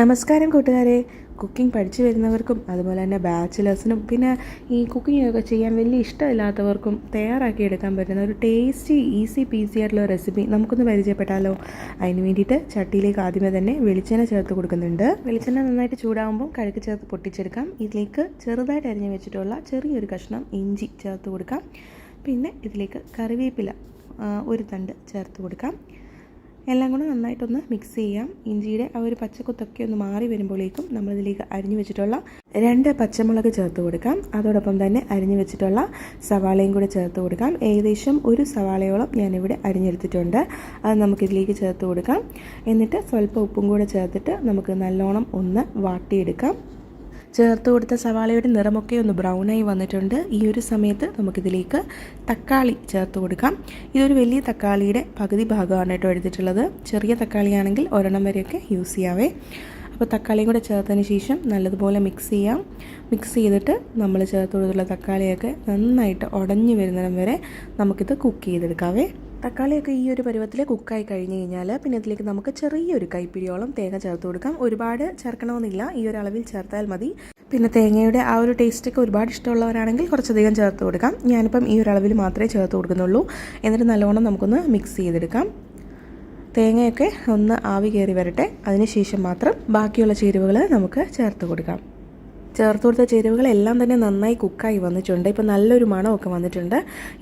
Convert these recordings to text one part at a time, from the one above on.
നമസ്കാരം കൂട്ടുകാരെ. കുക്കിംഗ് പഠിച്ചു വരുന്നവർക്കും അതുപോലെ തന്നെ ബാച്ചിലേഴ്സിനും പിന്നെ ഈ കുക്കിംഗ് ഒക്കെ ചെയ്യാൻ വലിയ ഇഷ്ടമില്ലാത്തവർക്കും തയ്യാറാക്കി എടുക്കാൻ പറ്റുന്ന ഒരു ടേസ്റ്റി ഈസി പീസി ആയിട്ടുള്ള റെസിപ്പി നമുക്കൊന്ന് പരിചയപ്പെട്ടാലോ? അതിന് വേണ്ടിയിട്ട് ചട്ടിയിലേക്ക് ആദ്യമേ തന്നെ വെളിച്ചെണ്ണ ചേർത്ത് കൊടുക്കുന്നുണ്ട്. വെളിച്ചെണ്ണ നന്നായിട്ട് ചൂടാകുമ്പോൾ കഴുക്ക് ചേർത്ത് പൊട്ടിച്ചെടുക്കാം. ഇതിലേക്ക് ചെറുതായിട്ട് അരിഞ്ഞ് വെച്ചിട്ടുള്ള ചെറിയൊരു കഷ്ണം ഇഞ്ചി ചേർത്ത് കൊടുക്കാം. പിന്നെ ഇതിലേക്ക് കറിവേപ്പില ഒരു തണ്ട് ചേർത്ത് കൊടുക്കാം. എല്ലാം കൂടെ നന്നായിട്ടൊന്ന് മിക്സ് ചെയ്യാം. ഇഞ്ചിയുടെ ആ ഒരു പച്ചക്കുത്തൊക്കെ ഒന്ന് മാറി വരുമ്പോഴേക്കും നമ്മളിതിലേക്ക് അരിഞ്ഞു വെച്ചിട്ടുള്ള രണ്ട് പച്ചമുളക് ചേർത്ത് കൊടുക്കാം. അതോടൊപ്പം തന്നെ അരിഞ്ഞു വെച്ചിട്ടുള്ള സവാളയും കൂടെ ചേർത്ത് കൊടുക്കാം. ഏകദേശം ഒരു സവാളയോളം ഞാനിവിടെ അരിഞ്ഞെടുത്തിട്ടുണ്ട്. അത് നമുക്കിതിലേക്ക് ചേർത്ത് കൊടുക്കാം. എന്നിട്ട് സ്വല്പം ഉപ്പും കൂടെ ചേർത്തിട്ട് നമുക്ക് നല്ലോണം ഒന്ന് വാട്ടിയെടുക്കാം. ചേർത്ത് കൊടുത്ത സവാളയുടെ നിറമൊക്കെ ഒന്ന് ബ്രൗണായി വന്നിട്ടുണ്ട്. ഈ ഒരു സമയത്ത് നമുക്കിതിലേക്ക് തക്കാളി ചേർത്ത് കൊടുക്കാം. ഇതൊരു വലിയ തക്കാളിയുടെ പകുതി ഭാഗമാണ് കേട്ടോ എടുത്തിട്ടുള്ളത്. ചെറിയ തക്കാളിയാണെങ്കിൽ ഒരെണ്ണം വരെയൊക്കെ യൂസ് ചെയ്യാവേ. അപ്പോൾ തക്കാളിയും കൂടെ ചേർത്തതിന് ശേഷം നല്ലതുപോലെ മിക്സ് ചെയ്യാം. മിക്സ് ചെയ്തിട്ട് നമ്മൾ ചേർത്ത് കൊടുത്തുള്ള തക്കാളിയൊക്കെ നന്നായിട്ട് ഉടഞ്ഞു വരുന്നിടം വരെ നമുക്കിത് കുക്ക് ചെയ്തെടുക്കാവേ. തക്കാളിയൊക്കെ ഈ ഒരു പരുവത്തിൽ കുക്കായി കഴിഞ്ഞ് കഴിഞ്ഞാൽ പിന്നെ ഇതിലേക്ക് നമുക്ക് ചെറിയൊരു കൈപ്പിടിയോളം തേങ്ങ ചേർത്ത് കൊടുക്കാം. ഒരുപാട് ചേർക്കണമെന്നില്ല. ഈ ഒരു അളവിൽ ചേർത്താൽ മതി. പിന്നെ തേങ്ങയുടെ ആ ഒരു ടേസ്റ്റൊക്കെ ഒരുപാട് ഇഷ്ടമുള്ളവരാണെങ്കിൽ കുറച്ചധികം ചേർത്ത് കൊടുക്കാം. ഞാനിപ്പം ഈ ഒരു അളവിൽ മാത്രമേ ചേർത്ത് കൊടുക്കുന്നുള്ളൂ. എന്നിട്ട് നല്ലോണം നമുക്കൊന്ന് മിക്സ് ചെയ്തെടുക്കാം. തേങ്ങയൊക്കെ ഒന്ന് ആവി കയറി വരട്ടെ. അതിനുശേഷം മാത്രം ബാക്കിയുള്ള ചേരുവകൾ നമുക്ക് ചേർത്ത് കൊടുക്കാം. ചേർത്ത് കൊടുത്ത ചേരുവകളെല്ലാം തന്നെ നന്നായി കുക്കായി വന്നിട്ടുണ്ട്. ഇപ്പോൾ നല്ലൊരു മണമൊക്കെ വന്നിട്ടുണ്ട്.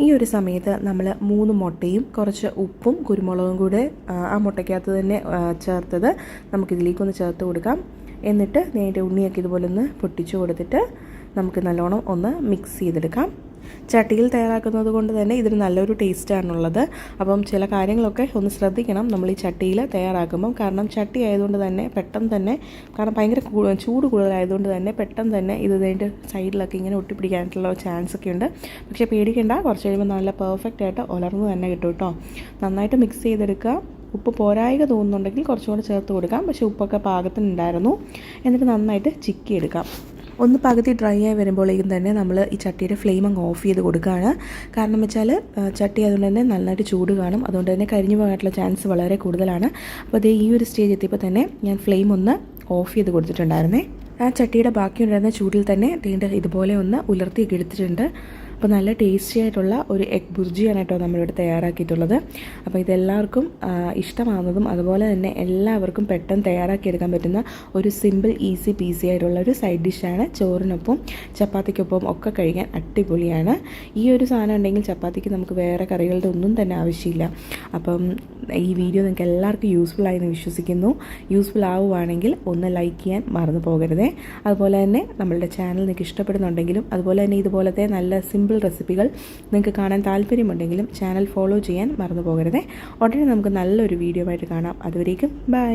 ഈ ഒരു സമയത്ത് നമ്മൾ മൂന്ന് മുട്ടയും കുറച്ച് ഉപ്പും കുരുമുളകും കൂടെ ആ, മുട്ടയ്ക്കകത്ത് തന്നെ ചേർത്തത് നമുക്കിതിലേക്കൊന്ന് ചേർത്ത് കൊടുക്കാം. എന്നിട്ട് നേരെ ഉണ്ണിയൊക്കെ ഇതുപോലെ ഒന്ന് പൊട്ടിച്ചു കൊടുത്തിട്ട് നമുക്ക് നല്ലോണം ഒന്ന് മിക്സ് ചെയ്തെടുക്കാം. ചട്ടിയിൽ തയ്യാറാക്കുന്നത് കൊണ്ട് തന്നെ ഇതിന് നല്ലൊരു ടേസ്റ്റാണുള്ളത്. അപ്പം ചില കാര്യങ്ങളൊക്കെ ഒന്ന് ശ്രദ്ധിക്കണം. നമ്മൾ ഈ ചട്ടിയിൽ തയ്യാറാക്കുമ്പം കാരണം ചട്ടി ആയതുകൊണ്ട് തന്നെ പെട്ടെന്ന് തന്നെ കാരണം ഭയങ്കര ചൂട് കൂടുതലായതുകൊണ്ട് തന്നെ പെട്ടെന്ന് തന്നെ ഇത് ഇതിന്റെ സൈഡിലൊക്കെ ഇങ്ങനെ ഒട്ടിപ്പിടിക്കാനായിട്ടുള്ള ചാൻസ് ഒക്കെ ഉണ്ട് പക്ഷേ പേടിക്കേണ്ട. കുറച്ച് കഴിയുമ്പോൾ നല്ല പെർഫെക്റ്റ് ആയിട്ട് ഉലർന്ന് തന്നെ കിട്ടും കേട്ടോ. നന്നായിട്ട് മിക്സ് ചെയ്തെടുക്കുക. ഉപ്പ് പോരായിക തോന്നുന്നുണ്ടെങ്കിൽ കുറച്ചും കൂടെ ചേർത്ത് കൊടുക്കാം. പക്ഷേ ഉപ്പൊക്കെ പാകത്തിനുണ്ടായിരുന്നു. എന്നിട്ട് നന്നായിട്ട് ചിക്കി എടുക്കാം ഒന്ന് പകുതി ഡ്രൈ ആയി വരുമ്പോഴേക്കും തന്നെ നമ്മൾ ഈ ചട്ടിയുടെ ഫ്ലെയിം അങ്ങ് ഓഫ് ചെയ്ത് കൊടുക്കുകയാണ്. കാരണം വെച്ചാൽ ചട്ടി അതുകൊണ്ട് തന്നെ നന്നായിട്ട് ചൂട് കാണും. അതുകൊണ്ട് തന്നെ കരിഞ്ഞു പോകാനുള്ള ചാൻസ് വളരെ കൂടുതലാണ്. അപ്പോൾ അതേ ഈ ഒരു സ്റ്റേജ് എത്തിയപ്പോൾ തന്നെ ഞാൻ ഫ്ലെയിം ഒന്ന് ഓഫ് ചെയ്ത് കൊടുത്തിട്ടുണ്ടായിരുന്നേ. ആ ചട്ടിയുടെ ബാക്കി ഉണ്ടായിരുന്ന ചൂടിൽ തന്നെ വീണ്ടും ഇതുപോലെ ഒന്ന് ഉലർത്തിയൊക്കെ എടുത്തിട്ടുണ്ട്. അപ്പോൾ നല്ല ടേസ്റ്റി ആയിട്ടുള്ള ഒരു എഗ് ബുർജിയാണ് കേട്ടോ നമ്മളിവിടെ തയ്യാറാക്കിയിട്ടുള്ളത്. അപ്പോൾ ഇതെല്ലാവർക്കും ഇഷ്ടമാകുന്നതും അതുപോലെ തന്നെ എല്ലാവർക്കും പെട്ടെന്ന് തയ്യാറാക്കിയെടുക്കാൻ പറ്റുന്ന ഒരു സിമ്പിൾ ഈസി പീസി ആയിട്ടുള്ള ഒരു സൈഡ് ഡിഷാണ് ചോറിനൊപ്പം ചപ്പാത്തിക്കൊപ്പം ഒക്കെ കഴിക്കാൻ അടിപൊളിയാണ്. ഈ ഒരു സാധനം ഉണ്ടെങ്കിൽ ചപ്പാത്തിക്ക് നമുക്ക് വേറെ കറികളുടെ ഒന്നും തന്നെ ആവശ്യമില്ല. അപ്പം ഈ വീഡിയോ നിങ്ങൾക്ക് എല്ലാവർക്കും യൂസ്ഫുൾ ആയെന്ന് വിശ്വസിക്കുന്നു. യൂസ്ഫുൾ ആവുകയാണെങ്കിൽ ഒന്ന് ലൈക്ക് ചെയ്യാൻ മറന്നു പോകരുതേ. അതുപോലെ തന്നെ നമ്മളുടെ ചാനൽ നിങ്ങൾക്ക് ഇഷ്ടപ്പെടുന്നുണ്ടെങ്കിലും അതുപോലെ തന്നെ ഇതുപോലത്തെ നല്ല സിമ്പിൾ റെസിപ്പികൾ നിങ്ങൾക്ക് കാണാൻ താല്പര്യമുണ്ടെങ്കിലും ചാനൽ ഫോളോ ചെയ്യാൻ മറന്നു പോകരുതേ. ഉടനെ നമുക്ക് നല്ലൊരു വീഡിയോ ആയിട്ട് കാണാം. അതുവരേക്കും ബൈ